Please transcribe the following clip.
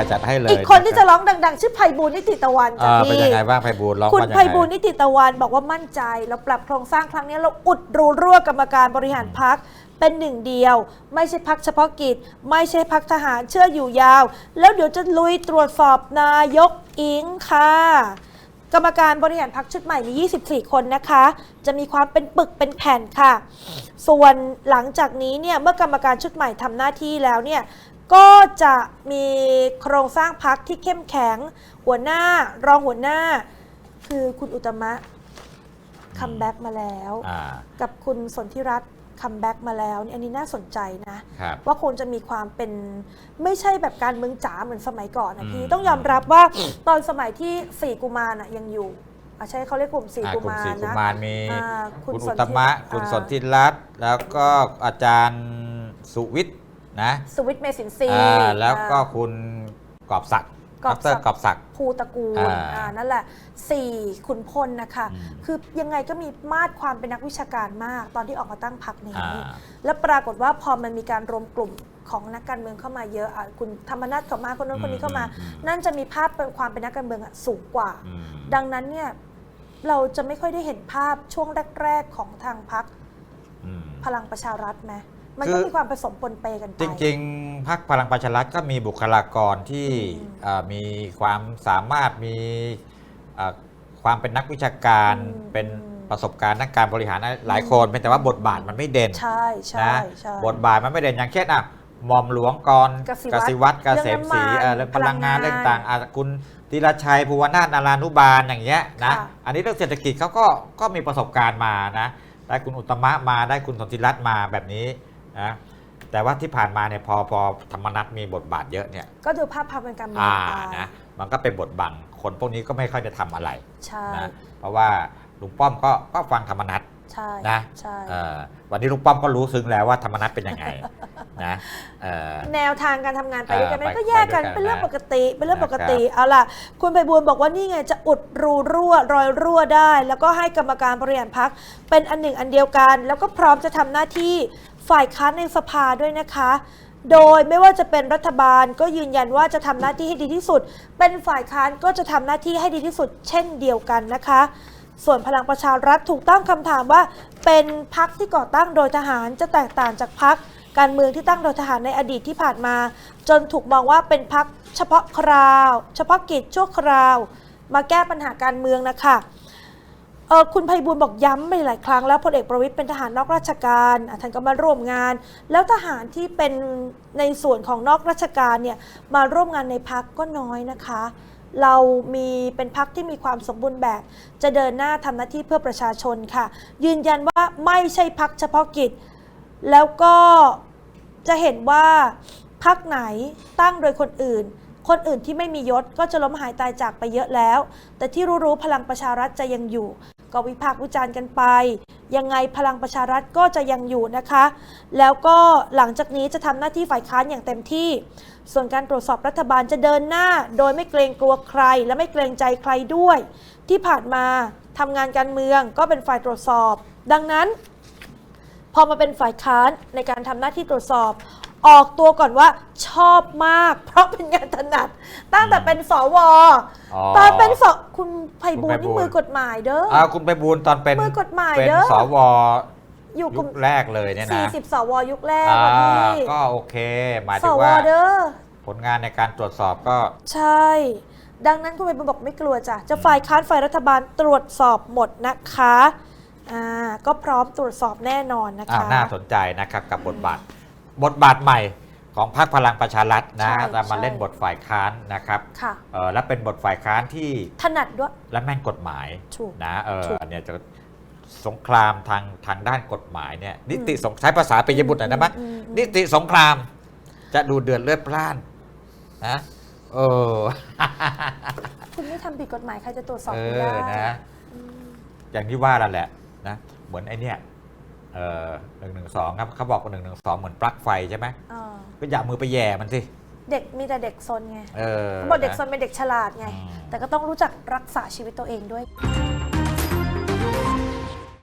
าจัดให้เลยอีกคนที่จะรับร้องดัง ๆ ชื่อไพบูลย์นิติตะวันเอจ้ะอเป็นพี่ยังไงบ้างไพบูลย์ร้องคุณว่ายังไพไงบูลย์นิติตะวันบอกว่ามั่นใจเราปรับโครงสร้างครั้งนี้เราอุดรูรั่วกรรมการบริหารพักเป็นหนึ่งเดียว ไม่ใช่พักเฉพาะกิจ ไม่ใช่พักทหารเชื่ออยู่ยาว แล้วเดี๋ยวจะลุยตรวจสอบนายกอิงค่ะ กรรมการบริหารพักชุดใหม่มี 24 คนนะคะ จะมีความเป็นปึกเป็นแผ่นค่ะ ส่วนหลังจากนี้เนี่ยเมื่อกรรมการชุดใหม่ทำหน้าที่แล้วเนี่ย ก็จะมีโครงสร้างพักที่เข้มแข็ง หัวหน้ารองหัวหน้า คือคุณอุตตมะคัมแบ็กมาแล้ว อ่า กับคุณสนธิรัตน์คัมแบ็กมาแล้วเนี่ยอันนี้น่าสนใจนะ ครับ ว่าคงจะมีความเป็นไม่ใช่แบบการเมืองจ๋าเหมือนสมัยก่อนนะพี่ อืมต้องยอมรับว่าตอนสมัยที่สี่กุมารน่ะยังอยู่อะใช่เขาเรียกกลุ่มสี่อ่ากุกลุ่มมารสี่กุนะมารมีอ่าคุณคุณสอุนตธิมะอ่าคุณสนธิรัตน์แล้วก็อาจารย์สุวิทย์ นะสวิตเมสินซีอ่าแล้วก็อ่าคุณกอบศักดิ์กอบศักดิ์ดรกอบศักดิ์ภูตระกูลอ่าอ่านั่นแหละสี่ขุนพลนะคะ อืม คือยังไงก็มีมาดความเป็นนักวิชาการมาก ตอนที่ออกมาตั้งพรรคนี้ อ่า แล้วปรากฏว่าพอมันมีการรวมกลุ่มของนักการเมืองเข้ามาเยอะอะคุณธรรมนัฐเข้ามาคนนั้นคนนี้เข้ามา อืมอืม นั่นจะมีภาพเป็นความเป็นนักการเมืองอะสูงกว่า อืม ดังนั้นเนี่ยเราจะไม่ค่อยได้เห็นภาพช่วงแรก ๆ ของทางพรรคอืม พลังประชารัฐไหม มันคืก็อมีความผสมปนเปกันไปจริง ๆพรรคพลังประชารัฐก็มีบุคลากรที่อืมเอ่อมีความสามารถมีเอ่อความเป็นนักวิชาการอืมเป็นประสบการณ์นักการบริหารหลายคนเพียงแต่ว่าบทบาทมันไม่เด่นใช่ใช่นะใช่บทบาทมันไม่เด่นอย่างเช่นอะหม่อมหลวงกรกสิวัตรสิวัตรเกษมศรีเรื่องน้ำมันเอ่อเรื่องพลังงานพลังงานเรื่องต่างอะคุณธีรชัยภูวนาถนารานุบาลอย่างเงี้ยนะค่ะอันนี้เรื่องเศรษฐกิจเขาก็ก็มีประสบการณ์มานะได้คุณอุตตมะมาได้คุณสนธิรัตน์มาแบบนี้ นะแต่ว่าที่ผ่านมาเนี่ยพอพอธรรมนัตมีบทบาทเยอะเนี่ยก็ดูภาพพาพเป็นการเมืองอ่าไปนะมันก็เป็นบทบังคนพวกนี้ก็ไม่ค่อยจะทำอะไรใช่นะเพราะว่าลุงป้อมก็ก็ฟังธรรมนัตใช่นะใช่เอ่อวันนี้ลุงป้อมก็รู้ซึ้งแล้วว่าธรรมนัตเป็นยังไงนะเอ่อแนวทางการทำงานไปด้วยกันเออมันไปก็แยกกันไปด้วยกันเป็นเรื่องนะปกติเป็นเรื่องปกตินะครับเอาล่ะคุณไพบูลย์บอกว่านี่ไงจะอุดรูรั่วรอยรั่วได้ แล้วก็ให้กรรมการบริหารพักเป็นอันหนึ่งอันเดียวกัน แล้วก็พร้อมจะทำหน้าที่ ฝ่ายค้านในสภาด้วยนะคะ โดยไม่ว่าจะเป็นรัฐบาลก็ยืนยันว่าจะทำหน้าที่ให้ดีที่สุด เป็นฝ่ายค้านก็จะทำหน้าที่ให้ดีที่สุด เช่นเดียวกันนะคะ ส่วนพลังประชารัฐถูกตั้งคำถามว่า เป็นพักที่ก่อตั้งโดยทหารจะแตกต่างจากพักการเมืองที่ตั้งโดยทหารในอดีตที่ผ่านมา จนถูกมองว่าเป็นพักเฉพาะคราว เฉพาะกิจชั่วคราว มาแก้ปัญหาการเมืองนะคะ เออคุณไพบูลบอกย้ำไปหลายครั้งแล้วพลเอกประวิตยเป็นทหารนอกราชการท่านก็มาร่วมงาน แล้วทหารที่เป็นในส่วนของนอกราชการเนี่ยมาร่วมงานในพักก็น้อยนะคะ เรามีเป็นพักที่มีความสมบูรณ์แบบ จะเดินหน้าทำหน้าที่เพื่อประชาชนค่ะ ยืนยันว่าไม่ใช่พักเฉพาะกิจ แล้วก็จะเห็นว่าพักไหนตั้งโดยคนอื่น คนอื่นที่ไม่มียศก็จะล้มหายตายจากไปเยอะแล้ว แต่ที่รู้ๆพลังประชารัฐจะยังอยู่ ก็วิพากษ์วิจารณ์กันไป ยังไงพลังประชารัฐก็จะยังอยู่นะคะ แล้วก็หลังจากนี้จะทำหน้าที่ฝ่ายค้านอย่างเต็มที่ ส่วนการตรวจสอบรัฐบาลจะเดินหน้า โดยไม่เกรงกลัวใคร และไม่เกรงใจใครด้วย ที่ผ่านมาทำงานการเมืองก็เป็นฝ่ายตรวจสอบ ดังนั้นพอมาเป็นฝ่ายค้านในการทำหน้าที่ตรวจสอบ ออกตัวก่อนว่าชอบมาก เพราะเป็นงานถนัด ตั้งแต่เป็นสวอ๋อตอนเป็นสคุณไพบูลย์คุณไพบูลย์ นี่มือกฎหมายเด้อ อ่าคุณไปบูลย์ตอนเป็นมือกฎหมายเป็นเด้อ สวอยู่กยุลุ่มคแรกเลยเนี่ยนะ40 สวยุคแรกอ่าอะพี่ก็โอเค หมายสถึงวว่าเด้อ ผลงานในการตรวจสอบก็ ใช่ ดังนั้นคุณไพบูลย์บอกไม่กลัวจ้ะ จะฝ่ายค้านฝ่ายรัฐบาลตรวจสอบหมดนะคะอ่าก็พร้อมตรวจสอบแน่นอนนะอ่าคะ น่าสนใจนะครับกับบทบาท บทบาทใหม่ของพรรคพลังประชารัฐนะใช่จะมาใช่ เล่นบทฝ่ายค้านนะครับค่ะ เออและเป็นบทฝ่ายค้านที่ถนัดด้วย และแม่นกฎหมายถูก นะเออถูกเนี่ยจะสงครามทางทางด้านกฎหมายเนี่ยนิติสงใช้ภาษาปิยบุตรหน่อยได้ไหมอืมอืม นิติสงครามจะดูเดือดเลือดพล่านนะเออคุณไม่ทำผิดกฎหมายใครจะตรวจสอบเอคุณอได้นะอย่างที่ว่านั่นแหละนะเหมือนไอเนี่ยเออ หนึ่งหนึ่งสองครับเขาบอกว่าหนึ่งหนึ่งสองเหมือนปลั๊กไฟใช่ไหมอ่าก็อย่ามือไปแย่มันสิเด็กมีแต่เด็กซนไงเออเขาบอกเด็กนะซนเป็นเด็กฉลาดไง อืม แต่ก็ต้องรู้จักรักษาชีวิตตัวเองด้วย